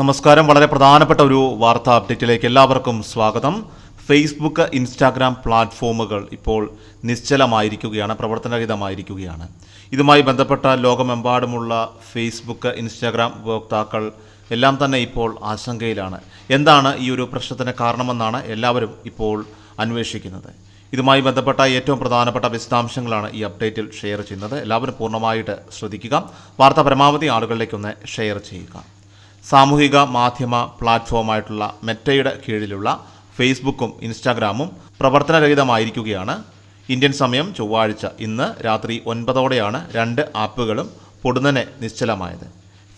നമസ്കാരം. വളരെ പ്രധാനപ്പെട്ട ഒരു വാർത്താ അപ്ഡേറ്റിലേക്ക് എല്ലാവർക്കും സ്വാഗതം. ഫേസ്ബുക്ക് ഇൻസ്റ്റാഗ്രാം പ്ലാറ്റ്ഫോമുകൾ ഇപ്പോൾ നിശ്ചലമായിരിക്കുകയാണ് പ്രവർത്തനരഹിതമായിരിക്കുകയാണ്. ഇതുമായി ബന്ധപ്പെട്ട ലോകമെമ്പാടുമുള്ള ഫേസ്ബുക്ക് ഇൻസ്റ്റാഗ്രാം ഉപഭോക്താക്കൾ എല്ലാം തന്നെ ഇപ്പോൾ ആശങ്കയിലാണ്. എന്താണ് ഈ ഒരു പ്രശ്നത്തിന് കാരണമെന്നാണ് എല്ലാവരും ഇപ്പോൾ അന്വേഷിക്കുന്നത്. ഇതുമായി ബന്ധപ്പെട്ട ഏറ്റവും പ്രധാനപ്പെട്ട വിശദാംശങ്ങളാണ് ഈ അപ്ഡേറ്റിൽ ഷെയർ ചെയ്യുന്നത്. എല്ലാവരും പൂർണമായിട്ട് ശ്രദ്ധിക്കുക. വാർത്ത പരമാവധി ആളുകളിലേക്കൊന്ന് ഷെയർ ചെയ്യുക. സാമൂഹിക മാധ്യമ പ്ലാറ്റ്ഫോമായിട്ടുള്ള മെറ്റയുടെ കീഴിലുള്ള ഫേസ്ബുക്കും ഇൻസ്റ്റാഗ്രാമും പ്രവർത്തനരഹിതമായിരിക്കുകയാണ്. ഇന്ത്യൻ സമയം ചൊവ്വാഴ്ച ഇന്ന് രാത്രി ഒൻപതോടെയാണ് രണ്ട് ആപ്പുകളും പൊടുന്നനെ നിശ്ചലമായത്.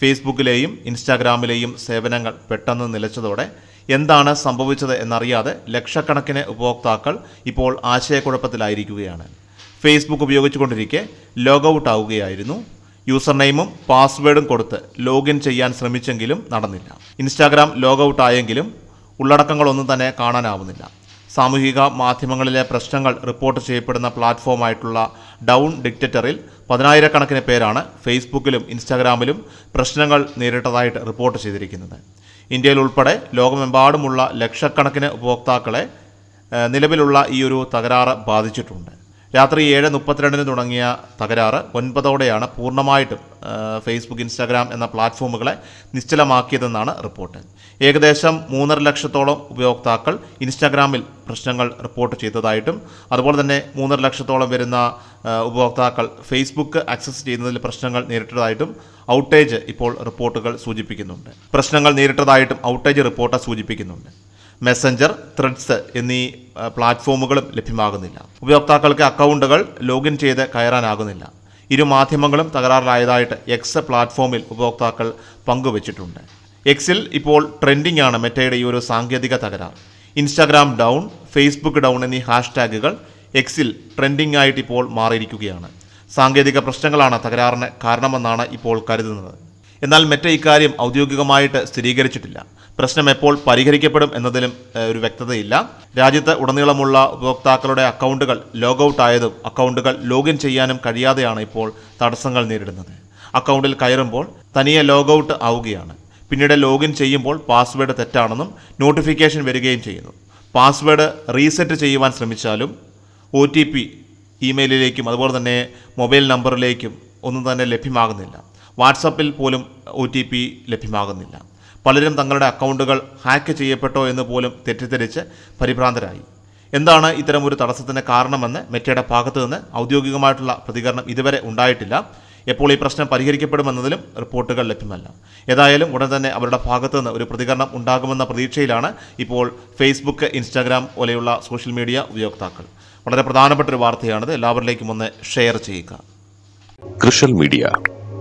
ഫേസ്ബുക്കിലെയും ഇൻസ്റ്റാഗ്രാമിലെയും സേവനങ്ങൾ പെട്ടെന്ന് നിലച്ചതോടെ എന്താണ് സംഭവിച്ചത് എന്നറിയാതെ ലക്ഷക്കണക്കിന് ഉപഭോക്താക്കൾ ഇപ്പോൾ ആശയക്കുഴപ്പത്തിലായിരിക്കുകയാണ്. ഫേസ്ബുക്ക് ഉപയോഗിച്ചുകൊണ്ടിരിക്കെ ലോഗൌട്ട് ആവുകയായിരുന്നു യൂസർ നെയിമും പാസ്വേഡും കൊടുത്ത് ലോഗിൻ ചെയ്യാൻ ശ്രമിച്ചെങ്കിലും നടന്നില്ല. ഇൻസ്റ്റാഗ്രാം ലോഗൌട്ട് ആയെങ്കിലും ഉള്ളടക്കങ്ങളൊന്നും തന്നെ കാണാനാവുന്നില്ല. സാമൂഹിക മാധ്യമങ്ങളിലെ പ്രശ്നങ്ങൾ റിപ്പോർട്ട് ചെയ്യപ്പെടുന്ന പ്ലാറ്റ്ഫോമായിട്ടുള്ള ഡൗൺ ഡിക്റ്ററ്ററിൽ പതിനായിരക്കണക്കിന് പേരാണ് ഫേസ്ബുക്കിലും ഇൻസ്റ്റാഗ്രാമിലും പ്രശ്നങ്ങൾ നേരിട്ടതായിട്ട് റിപ്പോർട്ട് ചെയ്തിരിക്കുന്നത്. ഇന്ത്യയിൽ ഉൾപ്പെടെ ലോകമെമ്പാടുമുള്ള ലക്ഷക്കണക്കിന് ഉപഭോക്താക്കളെ നിലവിലുള്ള ഈ ഒരു തകരാറ് ബാധിച്ചിട്ടുണ്ട്. രാത്രി ഏഴ് മുപ്പത്തിരണ്ടിന് തുടങ്ങിയ തകരാറ് ഒൻപതോടെയാണ് പൂർണമായിട്ടും ഫേസ്ബുക്ക് ഇൻസ്റ്റാഗ്രാം എന്ന പ്ലാറ്റ്ഫോമുകളെ നിശ്ചലമാക്കിയതെന്നാണ് റിപ്പോർട്ട്. ഏകദേശം മൂന്നര ലക്ഷത്തോളം ഉപയോക്താക്കൾ ഇൻസ്റ്റാഗ്രാമിൽ പ്രശ്നങ്ങൾ റിപ്പോർട്ട് ചെയ്തതായിട്ടും അതുപോലെ തന്നെ മൂന്നര ലക്ഷത്തോളം വരുന്ന ഉപയോക്താക്കൾ ഫേസ്ബുക്ക് ആക്സസ് ചെയ്യുന്നതിൽ പ്രശ്നങ്ങൾ നേരിട്ടതായിട്ടും ഔട്ടേജ് ഇപ്പോൾ റിപ്പോർട്ടുകൾ സൂചിപ്പിക്കുന്നുണ്ട്. പ്രശ്നങ്ങൾ നേരിട്ടതായിട്ടും ഔട്ടേജ് റിപ്പോർട്ട് സൂചിപ്പിക്കുന്നുണ്ട്. മെസ്സഞ്ചർ ത്രെഡ്സ് എന്നീ പ്ലാറ്റ്ഫോമുകളും ലഭ്യമാകുന്നില്ല. ഉപയോക്താക്കൾക്ക് അക്കൗണ്ടുകൾ ലോഗിൻ ചെയ്ത് കയറാനാകുന്നില്ല. ഇരു മാധ്യമങ്ങളും തകരാറിലായതായിട്ട് എക്സ് പ്ലാറ്റ്ഫോമിൽ ഉപഭോക്താക്കൾ പങ്കുവച്ചിട്ടുണ്ട്. എക്സിൽ ഇപ്പോൾ ട്രെൻഡിംഗ് ആണ് മെറ്റയുടെ ഈ ഒരു സാങ്കേതിക തകരാർ. ഇൻസ്റ്റാഗ്രാം ഡൗൺ ഫേസ്ബുക്ക് ഡൗൺ എന്നീ ഹാഷ്ടാഗുകൾ എക്സിൽ ട്രെൻഡിംഗ് ആയിട്ട് ഇപ്പോൾ മാറിയിരിക്കുകയാണ്. സാങ്കേതിക പ്രശ്നങ്ങളാണ് തകരാറിന് കാരണമെന്നാണ് ഇപ്പോൾ കരുതുന്നത്. എന്നാൽ മെറ്റ ഇക്കാര്യം ഔദ്യോഗികമായിട്ട് സ്ഥിരീകരിച്ചിട്ടില്ല. പ്രശ്നം എപ്പോൾ പരിഹരിക്കപ്പെടും എന്നതിലും ഒരു വ്യക്തതയില്ല. രാജ്യത്ത് ഉടനീളമുള്ള ഉപഭോക്താക്കളുടെ അക്കൗണ്ടുകൾ ലോഗൌട്ട് ആയതും അക്കൗണ്ടുകൾ ലോഗിൻ ചെയ്യാനും കഴിയാതെയാണ് ഇപ്പോൾ തടസ്സങ്ങൾ നേരിടുന്നത്. അക്കൗണ്ടിൽ കയറുമ്പോൾ തനിയെ ലോഗൌട്ട് ആവുകയാണ്. പിന്നീട് ലോഗിൻ ചെയ്യുമ്പോൾ പാസ്വേഡ് തെറ്റാണെന്നും നോട്ടിഫിക്കേഷൻ വരികയും ചെയ്യുന്നു. പാസ്വേഡ് റീസെറ്റ് ചെയ്യുവാൻ ശ്രമിച്ചാലും ഒ ടി പി ഇമെയിലിലേക്കും അതുപോലെ തന്നെ മൊബൈൽ നമ്പറിലേക്കും ഒന്നും തന്നെ ലഭ്യമാകുന്നില്ല. വാട്സപ്പിൽ പോലും ഒ ടി പി ലഭ്യമാകുന്നില്ല. പലരും തങ്ങളുടെ അക്കൗണ്ടുകൾ ഹാക്ക് ചെയ്യപ്പെട്ടോ എന്ന് പോലും തെറ്റിദ്ധരിച്ച് പരിഭ്രാന്തരായി. എന്താണ് ഇത്തരം ഒരു തടസ്സത്തിന് കാരണമെന്ന് മെറ്റയുടെ ഭാഗത്തു നിന്ന് ഔദ്യോഗികമായിട്ടുള്ള പ്രതികരണം ഇതുവരെ ഉണ്ടായിട്ടില്ല. എപ്പോൾ ഈ പ്രശ്നം പരിഹരിക്കപ്പെടുമെന്നതിലും റിപ്പോർട്ടുകൾ ലഭ്യമല്ല. ഏതായാലും ഉടൻ തന്നെ അവരുടെ ഭാഗത്തു നിന്ന് ഒരു പ്രതികരണം ഉണ്ടാകുമെന്ന പ്രതീക്ഷയിലാണ് ഇപ്പോൾ ഫേസ്ബുക്ക് ഇൻസ്റ്റാഗ്രാം പോലെയുള്ള സോഷ്യൽ മീഡിയ ഉപയോക്താക്കൾ. വളരെ പ്രധാനപ്പെട്ട ഒരു വാർത്തയാണിത്. എല്ലാവരിലേക്കും ഒന്ന് ഷെയർ ചെയ്യുക. Social media.